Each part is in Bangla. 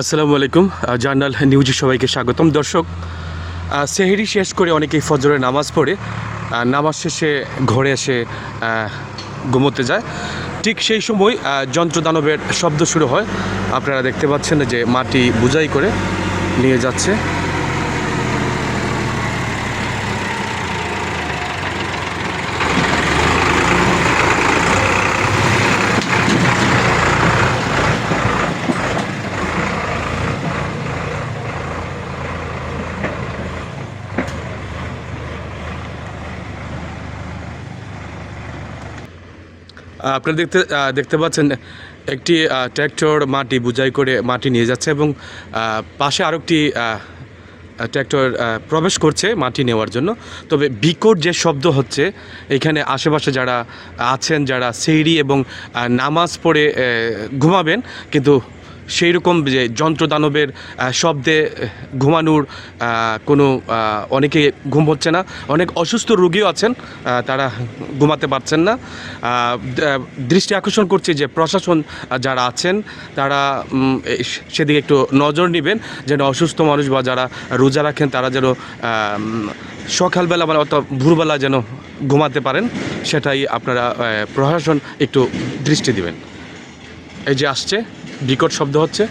আসসালামু আলাইকুম। জার্নাল নিউজে সবাইকে স্বাগতম। দর্শক সেহেরি শেষ করে অনেকেই ফজরের নামাজ পড়ে নামাজ শেষে ঘরে এসে ঘুমোতে যায়। ঠিক সেই সময় যন্ত্রদানবের শব্দ শুরু হয়। আপনারা দেখতে পাচ্ছেন যে মাটি বুঝাই করে নিয়ে যাচ্ছে। আপনারা দেখতে দেখতে পাচ্ছেন একটি ট্র্যাক্টর মাটি বুঝাই করে মাটি নিয়ে যাচ্ছে এবং পাশে আরও একটি ট্র্যাক্টর প্রবেশ করছে মাটি নেওয়ার জন্য। তবে বিকট যে শব্দ হচ্ছে, এখানে আশেপাশে যারা আছেন, যারা সেইরি এবং নামাজ পড়ে ঘুমাবেন, কিন্তু সেই রকম যে যন্ত্রদানবের শব্দে ঘুমানোর কোনো অনেকে ঘুম হচ্ছে না। অনেক অসুস্থ রোগীও আছেন তারা ঘুমাতে পারছেন না। দৃষ্টি আকর্ষণ করছে যে প্রশাসন যারা আছেন, তারা সেদিকে একটু নজর নেবেন, যেন অসুস্থ মানুষ বা যারা রোজা রাখেন, তারা যেন সকালবেলা মানে অর্থাৎ ভোরবেলা যেন ঘুমাতে পারেন, সেটাই আপনারা প্রশাসন একটু দৃষ্টি দিবেন। এই যে আসছে বিকট শব্দ হচ্ছে।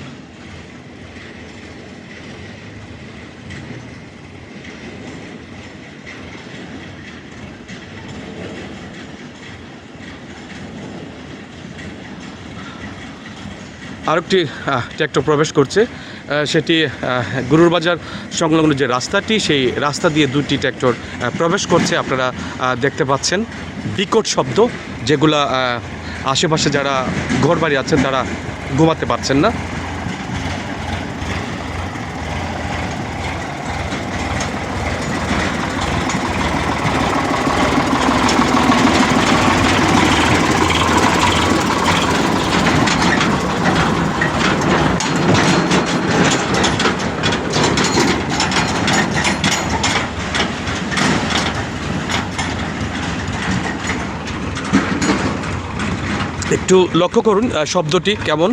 আরেকটি আহ, ট্র্যাক্টর প্রবেশ করছে। সেটি গরুর বাজার সংলগ্ন যে রাস্তাটি সেই রাস্তা দিয়ে দুটি ট্র্যাক্টর প্রবেশ করছে। আপনারা দেখতে পাচ্ছেন বিকট শব্দ যেগুলা আশেপাশে যারা ঘরবাড়ি আছেন তারা ঘুমাতে পারছেন না। একটু লক্ষ্য করুন শব্দটি কেমন?